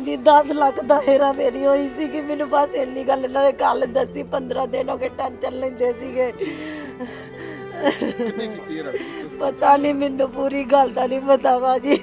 ਭਾਜੀ 10 ਲੱਖ ਦਾ ਹੇਰਾ ਫੇਰੀ ਹੋਈ ਸੀ ਕਿ ਮੈਨੂੰ ਬਸ ਇੰਨੀ ਗੱਲ ਇਹਨਾਂ ਨੇ ਕੱਲ ਦੱਸੀ 15 ਦਿਨ ਹੋ ਗਏ ਟੈਨਸ਼ਨ ਲੈਂਦੇ ਸੀਗੇ। ਪਤਾ ਨਹੀਂ ਮੈਨੂੰ ਪੂਰੀ ਗੱਲ ਦਾ ਨਹੀਂ ਪਤਾ ਭਾਜੀ।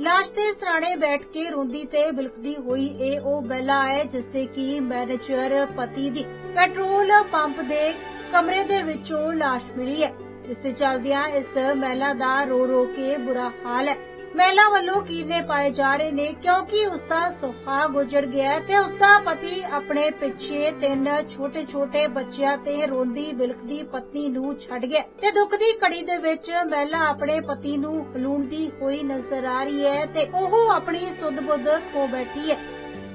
ਲਾਸ਼ ਦੇ ਸਰਾਣੇ ਬੈਠ ਕੇ ਰੋਂਦੀ ਤੇ ਬਿਲਕਦੀ ਹੋਈ ਇਹ ਉਹ ਬੈਲਾ ਹੈ ਜਿਸ ਤੇ ਕੀ ਮੈਨੇਜਰ ਪਤੀ ਦੀ ਪੈਟਰੋਲ ਪੰਪ ਦੇ ਕਮਰੇ ਦੇ ਵਿੱਚੋਂ ਲਾਸ਼ ਮਿਲੀ ਹੈ। ਇਸ ਤੇ ਚੱਲਦਿਆਂ ਇਸ ਮਹਿਲਾ ਦਾ ਰੋ ਰੋ ਕੇ ਬੁਰਾ ਹਾਲ ਹੈ। ਮਹਿਲਾ ਵੱਲੋਂ ਕੀਰਨੇ ਪਾਏ ਜਾ ਰਹੇ ਨੇ ਕਿਉਂਕਿ ਉਸ ਦਾ ਸੁਹਾਗ ਉਜੜ ਗਿਆ ਤੇ ਉਸ ਦਾ ਪਤੀ ਆਪਣੇ ਪਿੱਛੇ ਤਿੰਨ ਛੋਟੇ-ਛੋਟੇ ਬੱਚਿਆਂ ਤੇ ਰੋਂਦੀ ਬਿਲਕਦੀ ਪਤਨੀ ਨੂੰ ਛੱਡ ਗਿਆ ਤੇ ਦੁੱਖ ਦੀ ਕੜੀ ਦੇ ਵਿੱਚ ਮਹਿਲਾ ਆਪਣੇ ਪਤੀ ਨੂੰ ਹਲੂਣਦੀ ਹੋਈ ਨਜ਼ਰ ਆ ਰਹੀ ਹੈ ਤੇ ਉਹ ਆਪਣੀ ਸੁਧ-ਬੁੱਧ ਖੋ ਬੈਠੀ ਹੈ।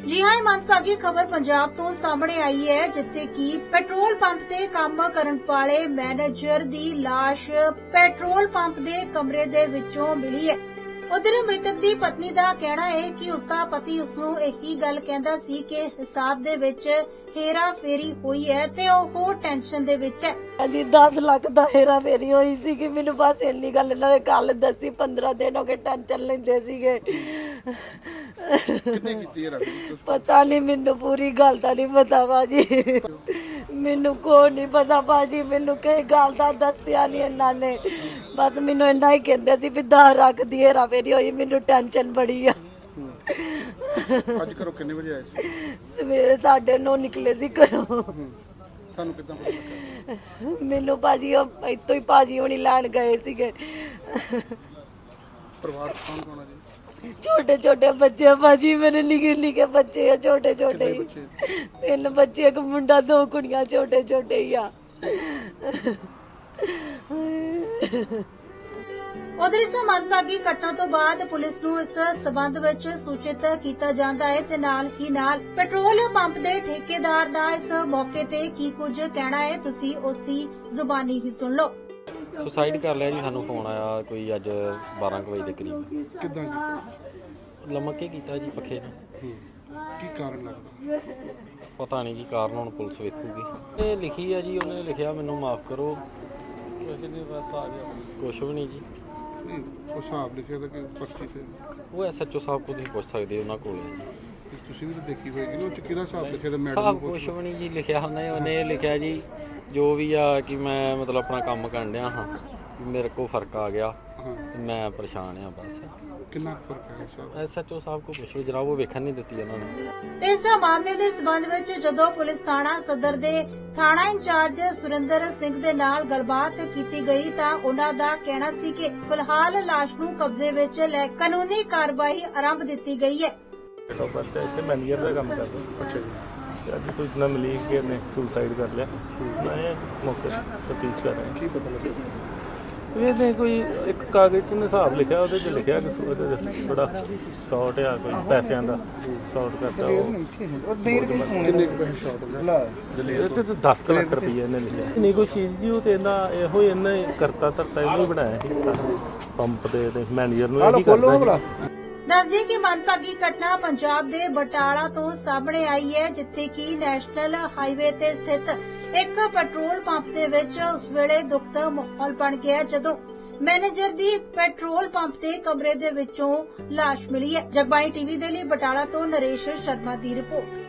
ਜੀ ਹਾਂ, ਇਹ ਮੰਦਭਾਗੀ ਖਬਰ ਪੰਜਾਬ ਤੋਂ ਸਾਹਮਣੇ ਆਈ ਹੈ, ਜਿੱਥੇ ਕਿ ਪੈਟਰੋਲ ਪੰਪ ਤੇ ਕੰਮ ਕਰਨ ਵਾਲੇ ਮੈਨੇਜਰ ਦੀ ਲਾਸ਼ ਪੈਟਰੋਲ ਪੰਪ ਦੇ ਕਮਰੇ ਦੇ ਵਿੱਚੋਂ ਮਿਲੀ ਹੈ। ਉਧਰ ਮ੍ਰਿਤਕ ਦੀ ਪਤਨੀ ਦਾ ਕਹਿਣਾ ਹੈ ਕਿ ਉਸਦਾ ਪਤੀ ਉਸ ਨੂੰ ਇਹੀ ਗੱਲ ਕਹਿੰਦਾ ਸੀ ਕਿ ਹਿਸਾਬ ਦੇ ਵਿੱਚ ਹੇਰਾ ਫੇਰੀ ਹੋਈ ਹੈ ਤੇ ਉਹ ਟੈਨਸ਼ਨ ਦੇ ਵਿੱਚ ਹੈ। ਭਾਜੀ 10 ਲੱਖ ਦਾ ਹੇਰਾ ਫੇਰੀ ਹੋਈ ਸੀ ਕਿ ਮੈਨੂੰ ਬਸ ਇੰਨੀ ਗੱਲ ਇਹਨਾਂ ਨੇ ਕੱਲ ਦੱਸੀ 15 ਦਿਨ ਹੋ ਗਏ ਟੈਨਸ਼ਨ ਲੈਂਦੇ ਸੀਗੇ। ਕਿੰਨੇ ਕੀਤੀ ਹੈ ਰਾਤੀ ਪਤਾ ਨਹੀਂ ਮੈਨੂੰ ਪੂਰੀ ਗੱਲ ਦਾ ਨਹੀਂ ਪਤਾ ਭਾਜੀ ਮੈਨੂੰ ਕੋਈ ਨਹੀਂ ਪਤਾ ਭਾਜੀ ਮੈਨੂੰ ਕਈ ਗੱਲ ਦਾ ਦੱਸਿਆ ਨਹੀਂ ਇਹਨਾਂ ਨੇ। ਬਸ ਮੈਨੂੰ ਇੰਨਾ ਹੀ ਕਹਿੰਦੇ ਸੀ ਵੀ ਦਾ ਰੱਖ ਦੀ ਹੇਰਾ ਫੇਰੀ ਹੋਈ ਮੈਨੂੰ ਟੈਨਸ਼ਨ ਬੜੀ ਆ। ਹੂੰ। ਅੱਜ ਕਰੋ ਕਿੰਨੇ ਵਜੇ ਆਏ ਸੀ? ਸਵੇਰੇ ਸਾਡੇ ਨੌ ਨਿਕਲੇ ਸੀ ਘਰੋਂ। ਹੂੰ। ਤੁਹਾਨੂੰ ਕਿੱਦਾਂ ਪਤਾ ਲੱਗਾ? ਮੈਨੂੰ ਭਾਜੀ ਉਹ ਇੱਥੋਂ ਹੀ ਭਾਜੀ ਹੋਣੀ ਲੈਣ ਗਏ ਸੀਗੇ। ਪਰਿਵਾਰ 'ਚ ਕੌਣ ਕੌਣ ਹੈ ਜੀ? ਛੋਟੇ ਛੋਟੇ ਬੱਚੇ ਆ ਭਾਜੀ ਮੇਰੇ ਨਿੱਕੇ ਨਿੱਕੇ ਬੱਚੇ ਆ ਛੋਟੇ ਛੋਟੇ ਹੀ। ਤਿੰਨ ਬੱਚੇ ਇੱਕ ਮੁੰਡਾ ਦੋ ਕੁੜੀਆਂ ਛੋਟੇ ਛੋਟੇ ਹੀ ਆ। ਉਧਰ ਇਸ ਮੰਦਭਾਗੀ ਘਟਨਾ ਤੋਂ ਬਾਅਦ ਪੁਲਿਸ ਨੂੰ ਇਸ ਸਬੰਧ ਵਿੱਚ ਸੂਚਿਤ ਕੀਤਾ ਜਾਂਦਾ ਹੈ ਤੇ ਨਾਲ ਹੀ ਨਾਲ ਪੈਟਰੋਲ ਪੰਪ ਦੇ ਠੇਕੇਦਾਰ ਦਾ ਇਸ ਮੌਕੇ ਤੇ ਕੀ ਕੁਝ ਕਹਿਣਾ ਹੈ ਤੁਸੀਂ ਉਸ ਦੀ ਜ਼ੁਬਾਨੀ ਹੀ ਸੁਣ ਲਓ। ਸੁਸਾਈਡ ਕਰ ਲਿਆ ਜੀ ਸਾਨੂੰ ਫੋਨ ਆਇਆ ਕੋਈ ਅੱਜ 12 ਕੁ ਵਜੇ ਦੇ ਕਰੀਬ। ਕਿੱਦਾਂ ਕੀਤਾ? ਲਮਕ ਕੇ ਕੀਤਾ ਜੀ ਪੱਖੇ ਨਾਲ ਹੂੰ। ਕੀ ਕਾਰਨ ਲੱਗਦਾ? ਪਤਾ ਨਹੀਂ ਜੀ ਕਾਰਨ ਹੁਣ ਪੁਲਿਸ ਵੇਖੂਗੀ। ਇਹ ਲਿਖੀ ਆ ਜੀ ਉਹਨੇ ਲਿਖਿਆ ਮੈਨੂੰ ਮਾਫ ਕਰੋ। ਕਿੰਨੇ ਬਸ ਆ ਗਿਆ। ਕੁਛ ਵੀ ਨਹੀਂ ਜੀ। ਨਹੀਂ ਉਹ ਹਿਸਾਬ ਲਿਖਿਆ ਤਾਂ ਕਿ ਪਰਚੀ ਤੇ ਉਹ ਐਸਐਚਓ ਸਾਹਿਬ ਕੋਲ ਤੁਸੀਂ ਪੁੱਛ ਸਕਦੇ ਹੋ ਉਹਨਾਂ ਕੋਲ ਹੈ ਜੀ। ਤੁਸੀਂ ਵੀ ਤਾਂ ਦੇਖੀ ਹੋਏਗੀ ਨਾ ਉਹ 'ਚ ਕਿਹਦਾ ਹਿਸਾਬ ਲਿਖਿਆ ਤਾਂ ਮੈਡਮ ਸਾਹਿਬ ਨੂੰ ਕੁਛ ਪੁੱਛ ਵੀ ਨਹੀਂ ਜੀ ਲਿਖਿਆ ਉਹਨੇ ਉਹਨੇ ਇਹ ਲਿਖਿਆ ਜੀ ਜੋ ਵੀ ਆ ਕਿ ਮੈਂ ਮਤਲਬ ਆਪਣਾ ਕੰਮ ਕਰਨ ਡਿਆ ਹਾਂ ਵੀ ਮੇਰੇ ਕੋਲ ਫ਼ਰਕ ਆ ਗਿਆ ਹਾਂ। ਤੇ ਮੈਂ ਪਰੇਸ਼ਾਨ ਆ ਬਸ। ਕਿੰਨਾ ਕੁ ਫ਼ਰਕ ਹੈ ਸਾਹਿਬ ਐਸਐਚਓ ਸਾਹਿਬ ਕੋਲ ਪੁੱਛ ਲਓ ਜਨਾਬ ਉਹ ਵੇਖਣ ਨਹੀਂ ਦਿੱਤੀ ਉਹਨਾਂ ਨੇ। ਤੇ ਇਸ ਮਾਮਲੇ ਦੇ ਸਬੰਧ ਵਿੱਚ ਜਦੋਂ ਪੁਲਿਸ ਥਾਣਾ ਸਦਰ ਦੇ ਥਾਣਾ ਇੰਚਾਰਜ ਸੁਰਿੰਦਰ ਸਿੰਘ ਦੇ ਨਾਲ ਗੱਲਬਾਤ ਕੀਤੀ ਗਈ ਤਾਂ ਉਹਨਾਂ ਦਾ ਕਹਿਣਾ ਸੀ ਕਿ ਫਿਲਹਾਲ ਲਾਸ਼ ਨੂੰ ਕਬਜ਼ੇ ਵਿੱਚ ਲੈ ਕਾਨੂੰਨੀ ਕਾਰਵਾਈ ਆਰੰਭ ਦਿੱਤੀ ਗਈ ਹੈ। ਡੇਟ ਆਫ ਬਰਥ ਹੈ ਇੱਥੇ ਮੈਨੇਜਰ ਦਾ ਕੰਮ ਕਰਦਾ ਅੱਛਾ ਜੀ। ਤੇ ਅੱਜ ਸੂਚਨਾ ਮਿਲੀ ਕਿ ਇਹਨੇ ਸੁਸਾਈਡ ਕਰ ਲਿਆ। ਮੈਂ ਮੌਕੇ ਤਫਤੀਸ਼ ਕਰ ਰਿਹਾ। ਕੀ ਪਤਾ ਲੱਗਿਆ? ਇਹਦੇ ਕੋਈ ਇੱਕ ਕਾਗਜ਼ 'ਚ ਹਿਸਾਬ ਲਿਖਿਆ ਉਹਦੇ 'ਚ ਲਿਖਿਆ ਕਿ ਉਹਦੇ 'ਚ ਥੋੜਾ ਸ਼ਾਰਟ ਆ ਕੋਈ ਪੈਸਿਆਂ ਦਾ ਸ਼ਾਰਟ ਕਰਤਾ ਉਹ। ਕਿੰਨੇ ਕੁ ਪੈਸੇ ਸ਼ਾਰਟ ਹੋ ਗਏ ਇਹਦੇ 'ਚ 10 ਕੁ ਲੱਖ ਰੁਪਏ ਇਹਨੇ ਲਿਖਿਆ। ਨਹੀਂ ਕੋਈ ਚੀਜ਼ ਜੀ ਉਹ ਤੇ ਇਹਦਾ ਇਹੋ ਹੀ ਇਹਨੇ ਕਰਤਾ ਧਰਤਾ ਇਹਨੂੰ ਹੀ ਬਣਾਇਆ ਸੀ। ਪੰਪ ਦੇ ਤੇ ਮੈਨੇਜਰ ਨੂੰ ਇਹੀ ਕਰਦਾ ਸੀ। ਦੱਸਦੀ ਕਿ ਮੰਦਭਾਗੀ ਘਟਨਾ ਪੰਜਾਬ ਦੇ ਬਟਾਲਾ ਤੋਂ ਸਾਹਮਣੇ ਆਈ ਹੈ, ਜਿੱਥੇ ਕਿ ਨੈਸ਼ਨਲ ਹਾਈਵੇ ਤੇ ਸਥਿਤ ਇੱਕ ਪੈਟਰੋਲ ਪੰਪ ਦੇ ਵਿੱਚ ਉਸ ਵੇਲੇ ਦੁੱਖ ਮਾਹੌਲ ਬਣ ਗਿਆ, ਜਦੋਂ ਮੈਨੇਜਰ ਦੀ ਪੈਟਰੋਲ ਪੰਪ ਦੇ ਕਮਰੇ ਦੇ ਵਿੱਚੋਂ ਲਾਸ਼ ਮਿਲੀ ਹੈ। ਜਗਬਾਣੀ ਟੀਵੀ ਦੇ ਲਈ ਬਟਾਲਾ ਤੋਂ ਨਰੇਸ਼ ਸ਼ਰਮਾ ਦੀ ਰਿਪੋਰਟ।